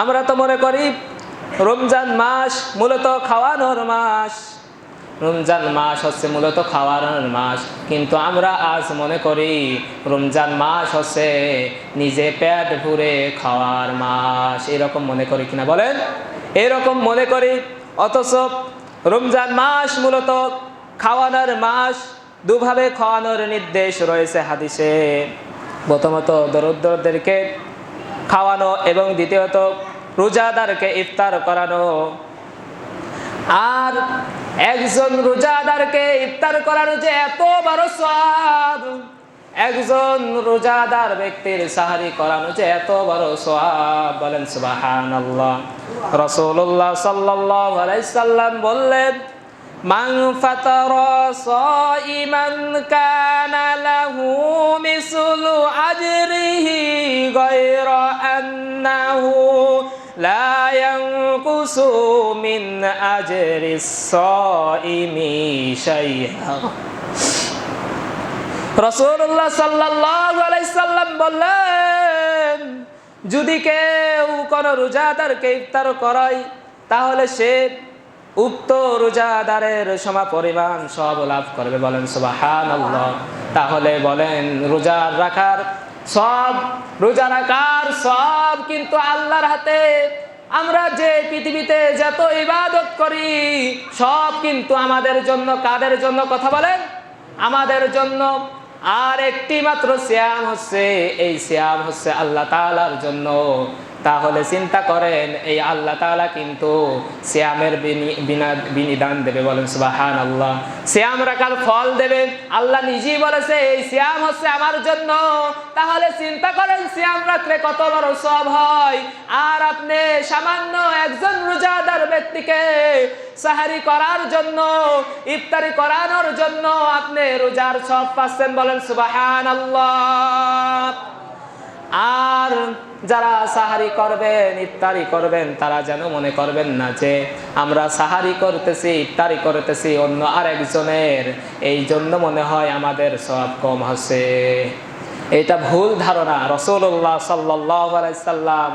আমরা তো মনে করি রমজান মাস মূলত খাওয়ানোর মাস। রমজান মাস হচ্ছে মূলত খাওয়ানোর মাস। কিন্তু আমরা আজ মনে করি রমজান মাস হচ্ছে নিজে পেট ভরে খাওয়ার মাস। এরকম মনে করি কিনা বলেন? এরকম মনে করি। অথচ রমজান মাস মূলত খাওয়ানোর মাস, দুভাবে খাওয়ানোর নির্দেশ রয়েছে হাদিসে। প্রথমত দরিদ্রদেরকে খাওয়ানো এবং দ্বিতীয়ত রোজাদারকে ইফতার করানো। আর একজন রোজাদারকে ইফতার করানো যে এত বড় সব একজন রোজাদার ব্যক্তির সাহারি করানো যে এত বড় সওয়াব, বলেন সুবহানাল্লাহ। রাসূলুল্লাহ সাল্লাল্লাহু আলাইহি সাল্লাম বললেন মান ফাতারা সাইমান কানা লাহু মিসলু আজরিহি গায়রা আন্নাহু لا ينقص من أجر الصائم شيئا রসুল্লাহ সাল্লাহ সাল্লাম বললেন যদি কেউ কোনো রোজাদারকে ইফতার করায় তাহলে সে উক্ত রোজাদারের সমা পরিমাণ সব লাভ করবে বলেন সুবাহান তাহলে বলেন, রোজা রাখার সব, রোজা রাখার সব কিন্তু আল্লাহর হাতে। আমরা যে পৃথিবীতে যত ইবাদত করি, সব কিন্তু আমাদের জন্য, কাদের জন্য কথা বলেন? আমাদের জন্য। আর একটি মাত্র শ্যাম হচ্ছে, এই শ্যাম হচ্ছে আল্লাহ তালার জন্য। তাহলে চিন্তা করেন, এই আল্লাহ তালা কিন্তু শ্যামের বিনা বিনিদান দেবে। বলেন সুবাহান আল্লাহ শ্যাম রাখার ফল দেবে। আল্লাহ নিজেই বলেছে, এই শ্যাম হচ্ছে আমার জন্য। তাহলে চিন্তা করেন শ্যাম রাখলে কত বড় সব হয়। আর আপনি সামান্য একজন রোজাদার ব্যক্তিকে সাহারি করার জন্য, ইফতারি করানোর জন্য আপনি রোজার সব পাচ্ছেন। বলেন সুবাহান আল্লাহ আর যারা সাহারি করবেন, ইফতারি করবেন, তারা যেন মনে করবেন না যে আমরা সাহারি করতেছি, ইফতারি করতেছি অন্য আরেকজনের। এই জন্য মনে হয় আমাদের সব কম হচ্ছে এটা ভুল ধারণা। রসুল্লাহ সাল্লাম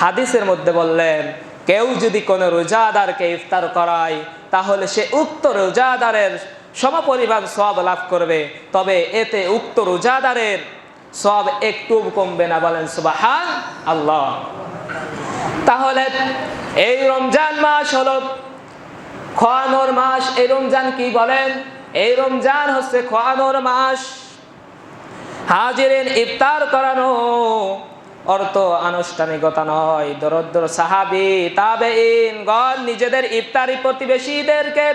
হাদিসের মধ্যে বললেন, কেউ যদি কোনো রোজাদারকে ইফতার করায়, তাহলে সে উক্ত রোজাদারের সমপরিমাণ সব লাভ করবে। তবে এতে উক্ত রোজাদারের সব একটু কমবে না, বলেন সুবাহান আল্লাহ তাহলে এই রমজান মাস হলো, খোয়ানোর মাস। এই রমজান কি বলেন? এই রমজান হচ্ছে খোয়ানোর মাস। হাজিরেন ইফতার করানো অর্থ আনুষ্ঠানিকতা নয়। দরদ্র সাহাবি তাবে গণ নিজেদের ইফতারি প্রতিবেশীদেরকে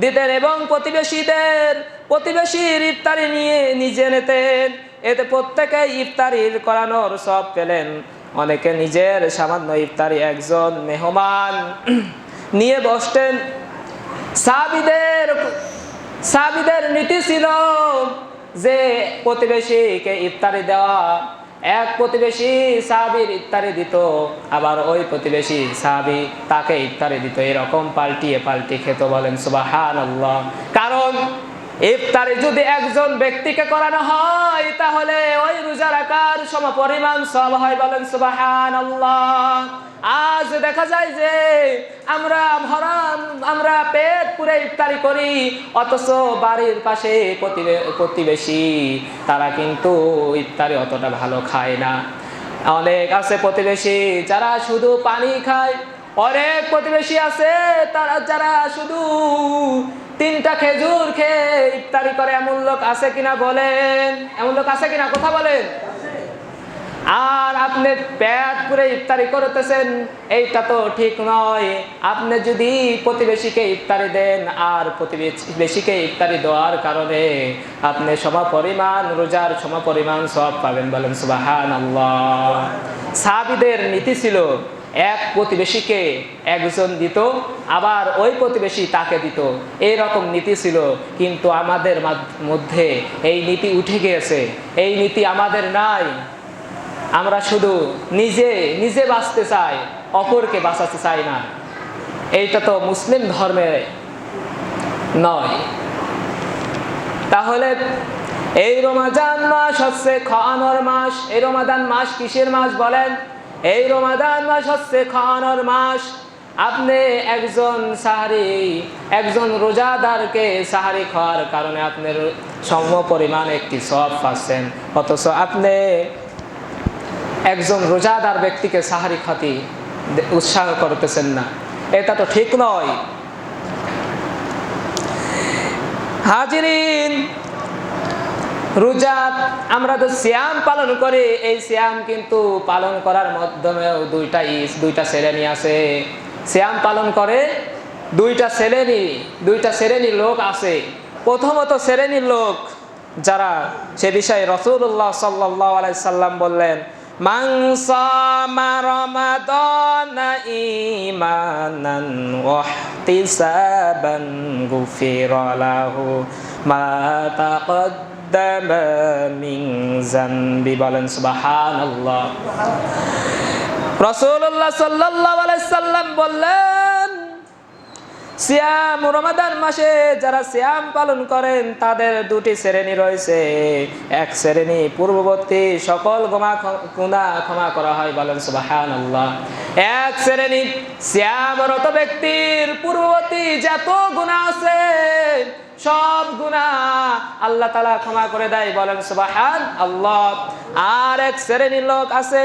দিতেন এবং প্রতিবেশীদের, প্রতিবেশীর ইফতারি নিয়ে নিজে নিতেন। এতে প্রত্যেকে ইফতারির করানোর সব পেলেন। অনেকে নিজের সামান্য ইফতারি একজন মেহমান। নিয়ে বসতেন। সাবিদের সাবিদের নীতি ছিল যে প্রতিবেশীকে ইফতারি দেওয়া। এক প্রতিবেশী সাহাবির ইফতারি দিত, আবার ওই প্রতিবেশী সাহাবি তাকে ইফতারি দিত। এরকম পাল্টিয়ে পাল্টি খেত বলেন সুবাহান কারণ ইফতারি যদি একজন ব্যক্তিকে করানো হয়, তাহলে ওই রোজা রাখার সম পরিমাণ সব হয় বলেন সুবাহান আজ দেখা যায় যে আমরা ভরাম আমরা পেট পুরে ইফতারি করি, অথচ বাড়ির পাশে প্রতিবেশী, তারা কিন্তু ইফতারি অতটা ভালো খায় না। অনেক আছে প্রতিবেশী যারা শুধু পানি খায়, অনেক প্রতিবেশী আছে তারা, যারা শুধু তিনটা খেজুর খেয়ে ইফতারি করে এমন লোক আছে কিনা বলেন। এমন লোক আছে কিনা? কথা বলেন। আর আপনি পেট পুরে ইফতারি করতেছেন, এইটা তো ঠিক নয়। আপনি যদি প্রতিবেশীকে ইফতারি দেন, আর প্রতিবেশীকে ইফতারি দেওয়ার কারণে আপনি সম পরিমাণ রোজার সম পরিমাণ সব পাবেন বলেন সুবাহান আল্লাহ সাবিদের নীতি ছিল এক প্রতিবেশীকে একজন দিত, আবার ওই প্রতিবেশী তাকে দিত। এই রকম নীতি ছিল, কিন্তু আমাদের মধ্যে এই নীতি উঠে গিয়েছে। এই নীতি আমাদের নাই। আমরা শুধু নিজে নিজে বাঁচতে চাই, অপরকে বাঁচাতে চাই না। এইটা তো মুসলিম ধর্মে নয়। তাহলে এই রমাজান মাস হচ্ছে খাওয়ানোর মাস। এই রমাদান মাস কিসের মাস বলেন? এই রমাদান মাস হচ্ছে খাওয়ানোর মাস। আপনি একজন সাহারি, একজন রোজাদারকে সাহারি খাওয়ার কারণে আপনার সম পরিমাণ একটি সব পাচ্ছেন। অথচ আপনি একজন রোজাদার ব্যক্তিকে সাহারি খাতি উৎসাহ করতেছেন না। এটা তো ঠিক নয়। হাজিরিন রোজা আমরা তো শ্যাম পালন করি। এই শ্যাম কিন্তু পালন করার মাধ্যমেও দুইটা ইস, দুইটা শ্রেণি আছে। শ্যাম পালন করে দুইটা শ্রেণি দুইটা শ্রেণির লোক আছে। প্রথমত শ্রেণির লোক যারা, সে বিষয়ে রসুল্লাহ সাল্লাহ আলাইসাল্লাম বললেন মাংসামা রমাদান মা বলেন সুবহানাল্লাহ। বললেন রমাদান মাসে যারা সিয়াম পালন করেন, তাদের দুটি শ্রেণি রয়েছে। এক শ্রেণি পূর্ববর্তী, সকল গোমা গুণা ক্ষমা করা হয় বলেন সুবাহান আল্লাহ এক শ্রেণি শ্যামরত ব্যক্তির পূর্ববর্তী যত গুণা আছে সব গুণা আল্লাহ তালা ক্ষমা করে দেয়। বলেন সুবাহান আল্লাহ আর এক শ্রেণির লোক আছে,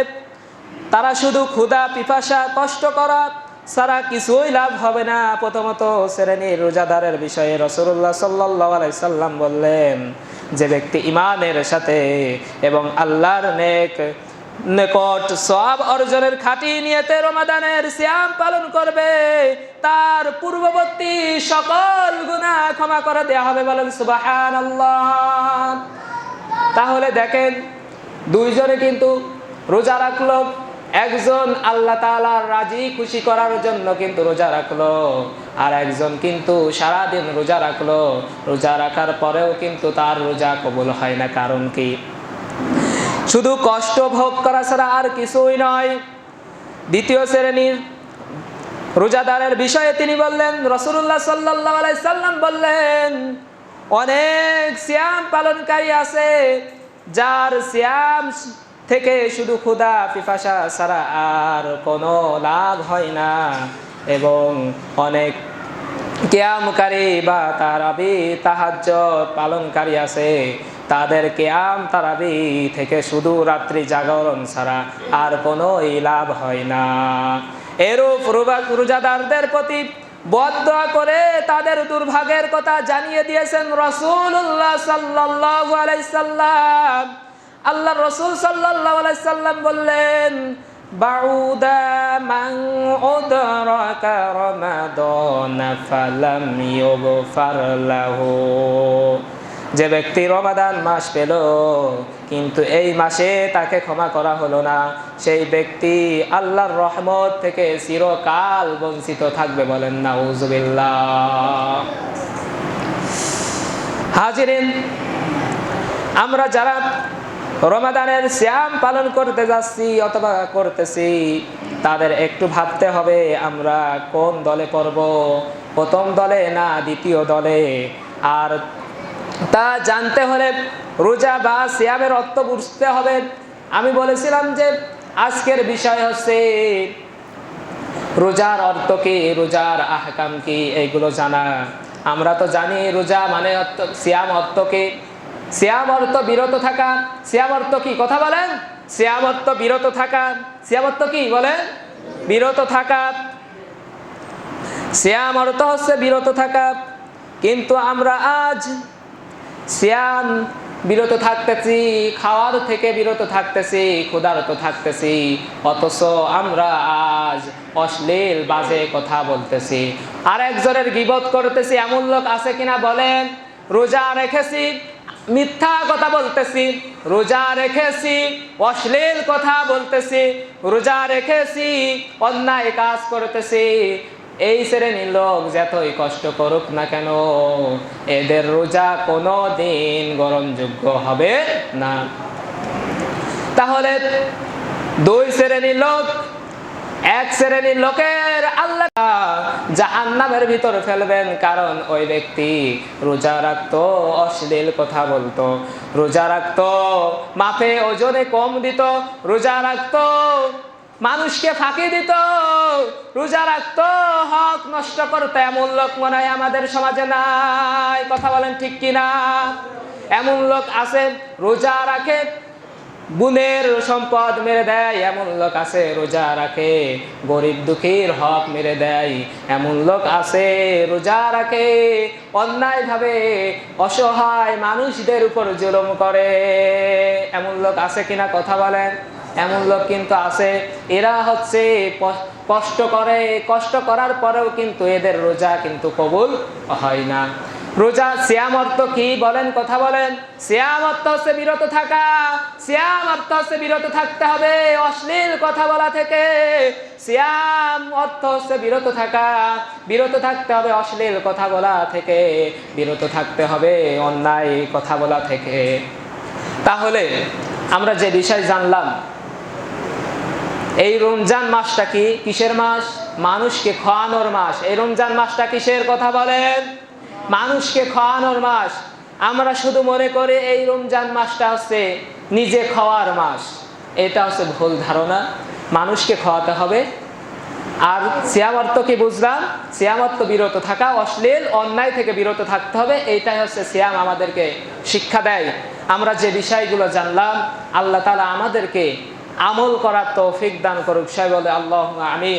তারা শুধু ক্ষুধা, পিপাসা, কষ্ট করা সারা কিছুই লাভ হবে না। প্রথমত শ্রেণির রোজাদারের বিষয়ে রসুল্লাহ সাল্লাহ সাল্লাম বললেন, যে ব্যক্তি ইমানের সাথে এবং আল্লাহর নেক নিকট সব অর্জনের খাটি নিয়েতে রমাদানের শ্যাম পালন করবে। তার পূর্ববর্তী সকল গুণা ক্ষমা করে দেয়া হবে বলেন সুবাহান তাহলে দেখেন, দুইজনে কিন্তু রোজা রাখল, একজন আল্লাহ তালার রাজি খুশি করার জন্য কিন্তু রোজা রাখল, আর একজন কিন্তু সারাদিন রোজা রাখল। রোজা রাখার পরেও কিন্তু তার রোজা কবুল হয় না, কারণ কি? শুধু কষ্ট ভোগ করা ছাড়া আর কিছুই নয়। দ্বিতীয় শ্রেণির রোজাদারের বিষয়ে তিনি বললেন রসুল্লাহ সাল্লাহ সাল্লাম বললেন, অনেক শ্যাম পালনকারী আছে, যার শ্যাম থেকে শুধু ক্ষুধা, পিপাসা ছাড়া আর কোনো লাভ হয় না এবং অনেক কেয়ামকারী বা তারাবি তাহাজ্য পালনকারী আছে। তাদের কেয়াম তারাবি থেকে শুধু রাত্রি জাগরণ ছাড়া আর কোনো লাভ হয় না। এরূপ রোজাদারদের প্রতি বদ্ধ করে তাদের দুর্ভাগের কথা জানিয়ে দিয়েছেন রসুল্লাহ সাল্লাহ আলাইসাল্লাম আল্লাহ রসুল সাল্লাহ সাল্লাম বললেন, বাউদা মান উদরাকা রমাদান ফালাম ইউগফার লাহু। যে ব্যক্তি রমাদান মাস পেল, কিন্তু এই মাসে তাকে ক্ষমা করা হলো না। সেই ব্যক্তি আল্লাহর রহমত থেকে চিরকাল বঞ্চিত থাকবে বলেন না উজুবিল্লাহ হাজিরিন, আমরা যারা রমাদানের শ্যাম পালন করতে যাচ্ছি অথবা করতেছি, তাদের একটু ভাবতে হবে, আমরা কোন দলে পড়ব? প্রথম দলে না দ্বিতীয় দলে? আর তা জানতে হলে রোজা বা শ্যামের অর্থ বুঝতে হবে। আমি বলেছিলাম যে আজকের বিষয় হচ্ছে, রোজার অর্থ কি, রোজার আহকাম কি এইগুলো জানা। আমরা তো জানি রোজা মানে অর্থ শ্যাম অর্থ কি। শ্যাম অর্থ বিরত থাকা। শ্যাম অর্থ কি? কথা বলেন। শ্যাম অর্থ বিরত থাকা। শ্যাম অর্থ কি? বলেন। বিরত থাকা। শ্যাম অর্থ হচ্ছে বিরত থাকা। কিন্তু আমরা আজ শ্যাম বিরত থাকতেছি, খাওয়ার থেকে বিরত থাকতেছি ক্ষুধারত থাকতেছি, অথচ আমরা আজ অশ্লীল বাজে কথা বলতেছি। আর একজনের গিবত করতেছি, এমন লোক আছে কিনা বলেন? রোজা রেখেছি, মিথ্যা কথা বলতেছি। রোজা রেখেছি, অশ্লীল কথা বলতেছি। রোজা রেখেছি, অন্যায় কাজ করতেছি। এই শ্রেণির লোক যতই কষ্ট করুক না কেন? এদের রোজা কোনো দিন গ্রহণযোগ্য হবে না। তাহলে দুই শ্রেণির লোক এক শ্রেণির লোকের আল্লাহ জাহান্নামের ভিতর ফেলবেন, কারণ ওই ব্যক্তি রোজা রাখতো, অশ্লীল কথা বলতো। রোজা রাখতো মাপে ওজনে কম দিত, রোজা রাখতো মানুষকে ফাঁকি দিত, রোজা রাখতো, হক নষ্ট করতো, এমন লোক মনে হয় আমাদের সমাজে নাই। কথা বলেন ঠিক কিনা এমন লোক আছে, রোজা রাখে, গুণের সম্পদ মেরে দেয়। এমন লোক আছে, রোজা রাখে, গরিব দুঃখীর হক মেরে দেয়। এমন লোক আছে, রোজা রাখে, অন্যায়ভাবে অসহায় মানুষদের উপর জুলুম করে। এমন লোক আছে কিনা কথা বলেন? এমন লোক কিন্তু আছে। এরা হচ্ছে কষ্ট করে, কষ্ট করার পরেও কিন্তু এদের রোজা কিন্তু কবুল হয় না। রোজা শ্যাম অর্থ কি বলেন, কথা বলেন? শ্যাম অর্থ হচ্ছে বিরত থাকা। শ্যাম অর্থ হচ্ছে বিরত থাকতে হবে, অশ্লীল কথা বলা থেকে। শ্যাম অর্থ হচ্ছে বিরত থাকা। বিরত থাকতে হবে, অশ্লীল কথা বলা থেকে। বিরত থাকতে হবে, অন্যায় কথা বলা থেকে। তাহলে আমরা যে বিষয় জানলাম এই রমজান মাসটা কি কিসের মাস? মানুষকে খাওয়ানোর মাস। এই রমজান মাসটা কিসের কথা বলেন? মানুষকে খাওয়ানোর মাস। আমরা শুধু মনে করি এই রমজান মাসটা হচ্ছে নিজে খাওয়ার মাস। এটা হচ্ছে ভুল ধারণা। মানুষকে খাওয়াতে হবে। আর সিয়াম কি বুঝলাম? সিয়াম অর্থ বিরত থাকা অশ্লীল, অন্যায় থেকে বিরত থাকতে হবে। এইটাই হচ্ছে সিয়াম আমাদেরকে শিক্ষা দেয়। আমরা যে বিষয়গুলো জানলাম, আল্লাহ তালা আমাদেরকে আমল করার তৌফিক দান করুক। সাহেব আল্লাহ আমি